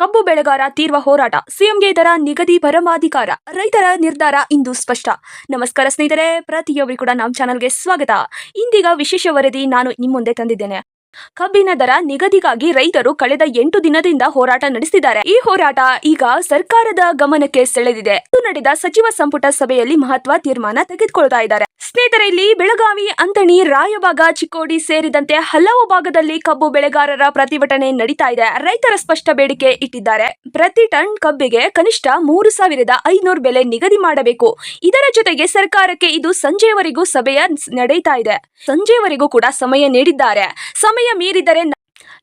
ಕಬ್ಬು ಬೆಳೆಗಾರ ತೀವ್ರ ಹೋರಾಟ. ಸಿಎಂಗೆ ದರ ನಿಗದಿ ಪರಮಾಧಿಕಾರ. ರೈತರ ನಿರ್ಧಾರ ಇಂದು ಸ್ಪಷ್ಟ. ನಮಸ್ಕಾರ ಸ್ನೇಹಿತರೆ ಪ್ರತಿಯೊಬ್ಬರು ಕೂಡ ನಮ್ಮ ಚಾನಲ್ಗೆ ಸ್ವಾಗತ. ಇಂದೀಗ ವಿಶೇಷ ವರದಿ ನಾನು ನಿಮ್ಮ ಮುಂದೆ ತಂದಿದ್ದೇನೆ. ಕಬ್ಬಿನ ದರ ನಿಗದಿಗಾಗಿ ರೈತರು ಕಳೆದ ಎಂಟು ದಿನದಿಂದ ಹೋರಾಟ ನಡೆಸಿದ್ದಾರೆ. ಈ ಹೋರಾಟ ಈಗ ಸರ್ಕಾರದ ಗಮನಕ್ಕೆ ಸೆಳೆದಿದೆ. ಇಂದು ನಡೆದ ಸಚಿವ ಸಂಪುಟ ಸಭೆಯಲ್ಲಿ ಮಹತ್ವ ತೀರ್ಮಾನ ತೆಗೆದುಕೊಳ್ತಾ ಇದ್ದಾರೆ. ಸ್ನೇಹಿತರೆ, ಇಲ್ಲಿ ಬೆಳಗಾವಿ ಅಂತಣಿ ರಾಯಬಾಗ, ಚಿಕ್ಕೋಡಿ ಸೇರಿದಂತೆ ಹಲವು ಭಾಗದಲ್ಲಿ ಕಬ್ಬು ಬೆಳೆಗಾರರ ಪ್ರತಿಭಟನೆ ನಡೀತಾ ಇದೆ. ರೈತರ ಸ್ಪಷ್ಟ ಬೇಡಿಕೆ ಇಟ್ಟಿದ್ದಾರೆ. ಪ್ರತಿ ಟನ್ ಕಬ್ಬಿಗೆ ಕನಿಷ್ಠ ಮೂರು ಸಾವಿರದ ಐನೂರು ಬೆಲೆ ನಿಗದಿ ಮಾಡಬೇಕು. ಇದರ ಜೊತೆಗೆ ಸರ್ಕಾರಕ್ಕೆ ಇದು ಸಂಜೆಯವರೆಗೂ ಸಭೆಯ ನಡೆಯುತ್ತಾ ಇದೆ. ಸಂಜೆಯವರೆಗೂ ಕೂಡ ಸಮಯ ನೀಡಿದ್ದಾರೆ. ಸಮಯ ಮೀರಿದರೆ ನ-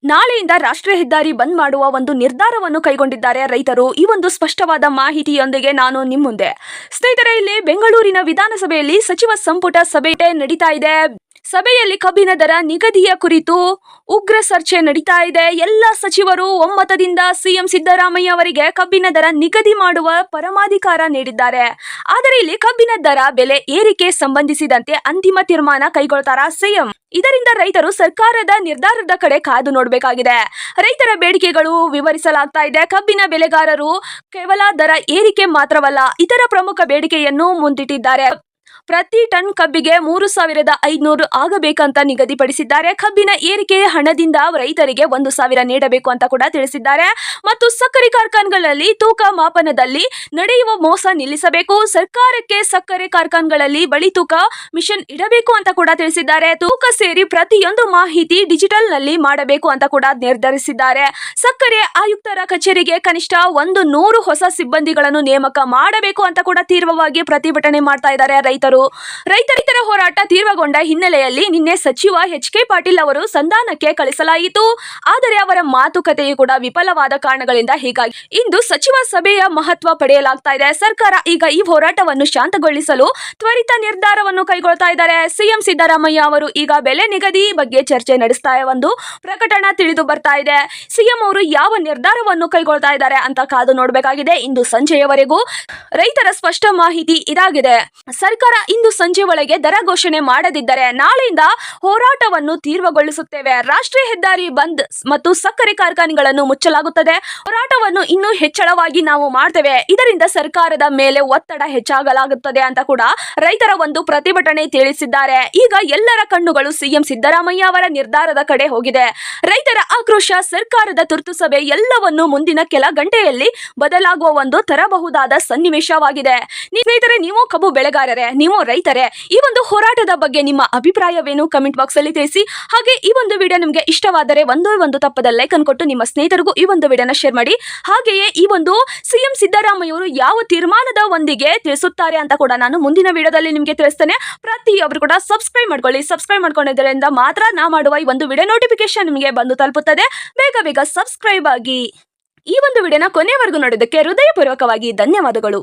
ನಾಳೆಯಿಂದ ರಾಷ್ಟ್ರೀಯ ಹೆದ್ದಾರಿ ಬಂದ್ ಮಾಡುವ ಒಂದು ನಿರ್ಧಾರವನ್ನು ಕೈಗೊಂಡಿದ್ದಾರೆ ರೈತರು. ಈ ಒಂದು ಸ್ಪಷ್ಟವಾದ ಮಾಹಿತಿಯೊಂದಿಗೆ ನಾನು ನಿಮ್ಮ ಮುಂದೆ ಸ್ನೇಹಿತರೆ, ಇಲ್ಲಿ ಬೆಂಗಳೂರಿನ ವಿಧಾನಸಭೆಯಲ್ಲಿ ಸಚಿವ ಸಂಪುಟ ಸಭೆ ನಡೀತಾ ಇದೆ. ಸಭೆಯಲ್ಲಿ ಕಬ್ಬಿನ ದರ ನಿಗದಿಯ ಕುರಿತು ಉಗ್ರ ಚರ್ಚೆ ನಡೀತಾ ಇದೆ. ಎಲ್ಲ ಸಚಿವರು ಒಮ್ಮತದಿಂದ ಸಿಎಂ ಸಿದ್ದರಾಮಯ್ಯ ಅವರಿಗೆ ಕಬ್ಬಿನ ದರ ನಿಗದಿ ಮಾಡುವ ಪರಮಾಧಿಕಾರ ನೀಡಿದ್ದಾರೆ. ಆದರೆ ಇಲ್ಲಿ ಕಬ್ಬಿನ ದರ ಬೆಲೆ ಏರಿಕೆ ಸಂಬಂಧಿಸಿದಂತೆ ಅಂತಿಮ ತೀರ್ಮಾನ ಕೈಗೊಳ್ತಾರ ಸಿಎಂ? ಇದರಿಂದ ರೈತರು ಸರ್ಕಾರದ ನಿರ್ಧಾರದ ಕಡೆ ಕಾದು ನೋಡಬೇಕಾಗಿದೆ. ರೈತರ ಬೇಡಿಕೆಗಳು ವಿವರಿಸಲಾಗ್ತಾ ಇದೆ. ಕಬ್ಬಿನ ಬೆಳೆಗಾರರು ಕೇವಲ ದರ ಏರಿಕೆ ಮಾತ್ರವಲ್ಲ, ಇತರ ಪ್ರಮುಖ ಬೇಡಿಕೆಯನ್ನು ಮುಂದಿಟ್ಟಿದ್ದಾರೆ. ಪ್ರತಿ ಟನ್ ಕಬ್ಬಿಗೆ ಮೂರು ಸಾವಿರದ ಐದುನೂರು ಆಗಬೇಕಂತ ನಿಗದಿಪಡಿಸಿದ್ದಾರೆ. ಕಬ್ಬಿನ ಏರಿಕೆ ಹಣದಿಂದ ರೈತರಿಗೆ ಒಂದು ಸಾವಿರ ನೀಡಬೇಕು ಅಂತ ಕೂಡ ತಿಳಿಸಿದ್ದಾರೆ. ಮತ್ತು ಸಕ್ಕರೆ ಕಾರ್ಖಾನೆಗಳಲ್ಲಿ ತೂಕ ಮಾಪನದಲ್ಲಿ ನಡೆಯುವ ಮೋಸ ನಿಲ್ಲಿಸಬೇಕು. ಸರ್ಕಾರಕ್ಕೆ ಸಕ್ಕರೆ ಕಾರ್ಖಾನೆಗಳಲ್ಲಿ ಬಳಿ ತೂಕ ಮಿಷನ್ ಇಡಬೇಕು ಅಂತ ಕೂಡ ತಿಳಿಸಿದ್ದಾರೆ. ತೂಕ ಸೇರಿ ಪ್ರತಿಯೊಂದು ಮಾಹಿತಿ ಡಿಜಿಟಲ್ನಲ್ಲಿ ಮಾಡಬೇಕು ಅಂತ ಕೂಡ ನಿರ್ಧರಿಸಿದ್ದಾರೆ. ಸಕ್ಕರೆ ಆಯುಕ್ತರ ಕಚೇರಿಗೆ ಕನಿಷ್ಠ ಒಂದು ನೂರು ಹೊಸ ಸಿಬ್ಬಂದಿಗಳನ್ನು ನೇಮಕ ಮಾಡಬೇಕು ಅಂತ ಕೂಡ ತೀವ್ರವಾಗಿ ಪ್ರತಿಭಟನೆ ಮಾಡ್ತಾ ಇದ್ದಾರೆ ರೈತರು. ರೈತರ ಹೋರಾಟ ತೀವ್ರಗೊಂಡ ಹಿನ್ನೆಲೆಯಲ್ಲಿ ನಿನ್ನೆ ಸಚಿವ ಎಚ್ ಕೆ ಪಾಟೀಲ್ ಅವರು ಸಂಧಾನಕ್ಕೆ ಕಳಿಸಲಾಯಿತು. ಆದರೆ ಅವರ ಮಾತುಕತೆಯು ಕೂಡ ವಿಫಲವಾದ ಕಾರಣಗಳಿಂದ ಹೀಗಾಗಿ ಇಂದು ಸಚಿವ ಸಭೆಯ ಮಹತ್ವ ಪಡೆಯಲಾಗ್ತಾ ಇದೆ. ಸರ್ಕಾರ ಈಗ ಈ ಹೋರಾಟವನ್ನು ಶಾಂತಗೊಳಿಸಲು ತ್ವರಿತ ನಿರ್ಧಾರವನ್ನು ಕೈಗೊಳ್ತಾ ಇದ್ದಾರೆ. ಸಿಎಂ ಸಿದ್ದರಾಮಯ್ಯ ಅವರು ಈಗ ಬೆಲೆ ನಿಗದಿ ಬಗ್ಗೆ ಚರ್ಚೆ ನಡೆಸ್ತಾ ಒಂದು ಪ್ರಕಟಣೆ ತಿಳಿದು ಬರ್ತಾ ಇದೆ. ಸಿಎಂ ಅವರು ಯಾವ ನಿರ್ಧಾರವನ್ನು ಕೈಗೊಳ್ತಾ ಇದ್ದಾರೆ ಅಂತ ಕಾದು ನೋಡಬೇಕಾಗಿದೆ. ಇಂದು ಸಂಜೆಯವರೆಗೂ ರೈತರ ಸ್ಪಷ್ಟ ಮಾಹಿತಿ ಇದಾಗಿದೆ. ಸರ್ಕಾರ ಇಂದು ಸಂಜೆ ಒಳಗೆ ದರ ಘೋಷಣೆ ಮಾಡದಿದ್ದರೆ ನಾಳೆಯಿಂದ ಹೋರಾಟವನ್ನು ತೀವ್ರಗೊಳಿಸುತ್ತೇವೆ. ರಾಷ್ಟ್ರೀಯ ಹೆದ್ದಾರಿ ಬಂದ್ ಮತ್ತು ಸಕ್ಕರೆ ಕಾರ್ಖಾನೆಗಳನ್ನು ಮುಚ್ಚಲಾಗುತ್ತದೆ. ಹೋರಾಟವನ್ನು ಇನ್ನೂ ಹೆಚ್ಚಳವಾಗಿ ನಾವು ಮಾಡ್ತೇವೆ. ಇದರಿಂದ ಸರ್ಕಾರದ ಮೇಲೆ ಒತ್ತಡ ಹೆಚ್ಚಾಗಲಾಗುತ್ತದೆ ಅಂತ ಕೂಡ ರೈತರ ಒಂದು ಪ್ರತಿಭಟನೆ ತಿಳಿಸಿದ್ದಾರೆ. ಈಗ ಎಲ್ಲರ ಕಣ್ಣುಗಳು ಸಿಎಂ ಸಿದ್ದರಾಮಯ್ಯ ಅವರ ನಿರ್ಧಾರದ ಕಡೆ ಹೋಗಿದೆ. ರೈತರ ಆಕ್ರೋಶ ಸರ್ಕಾರದ ತುರ್ತು ಸಭೆ ಎಲ್ಲವನ್ನು ಮುಂದಿನ ಕೆಲ ಗಂಟೆಯಲ್ಲಿ ಬದಲಾಗುವ ಒಂದು ತರಬಹುದಾದ ಸನ್ನಿವೇಶವಾಗಿದೆ. ಸ್ನೇಹಿತರೆ ನೀವು ಕಬ್ಬು ಬೆಳೆಗಾರರೇ ನೀವು ರೈತರೇ, ಈ ಒಂದು ಹೋರಾಟದ ಬಗ್ಗೆ ನಿಮ್ಮ ಅಭಿಪ್ರಾಯವೇನು ಕಮೆಂಟ್ ಬಾಕ್ಸ್ ಅಲ್ಲಿ ತಿಳಿಸಿ. ಹಾಗೆ ಈ ಒಂದು ವಿಡಿಯೋ ನಿಮಗೆ ಇಷ್ಟವಾದರೆ ಒಂದೋ ಒಂದು ತಪ್ಪದ ಲೈಕ್ ಅನ್ಕೊಟ್ಟು ನಿಮ್ಮ ಸ್ನೇಹಿತರಿಗೂ ಈ ಒಂದು ವಿಡಿಯೋನ ಶೇರ್ ಮಾಡಿ. ಹಾಗೆಯೇ ಈ ಒಂದು ಸಿಎಂ ಸಿದ್ದರಾಮಯ್ಯ ಅವರು ಯಾವ ತೀರ್ಮಾನದ ಒಂದಿಗೆ ತಿಳಿಸುತ್ತಾರೆ ಅಂತ ಕೂಡ ನಾನು ಮುಂದಿನ ವಿಡಿಯೋದಲ್ಲಿ ನಿಮಗೆ ತಿಳಿಸ್ತೇನೆ. ಪ್ರತಿಯೊಬ್ಬರು ಕೂಡ ಸಬ್ಸ್ಕ್ರೈಬ್ ಮಾಡ್ಕೊಳ್ಳಿ. ಸಬ್ಸ್ಕ್ರೈಬ್ ಮಾಡ್ಕೊಂಡಿದ್ದರಿಂದ ಮಾತ್ರ ನಾ ಮಾಡುವ ಈ ಒಂದು ವಿಡಿಯೋ ನೋಟಿಫಿಕೇಶನ್ ನಿಮಗೆ ಬಂದು ತಲುಪುತ್ತದೆ. ಬೇಗ ಬೇಗ ಸಬ್ಸ್ಕ್ರೈಬ್ ಆಗಿ ಈ ಒಂದು ವಿಡಿಯೋನ ಕೊನೆವರೆಗೂ ನೋಡೋದಕ್ಕೆ ಹೃದಯಪೂರ್ವಕವಾಗಿ ಧನ್ಯವಾದಗಳು.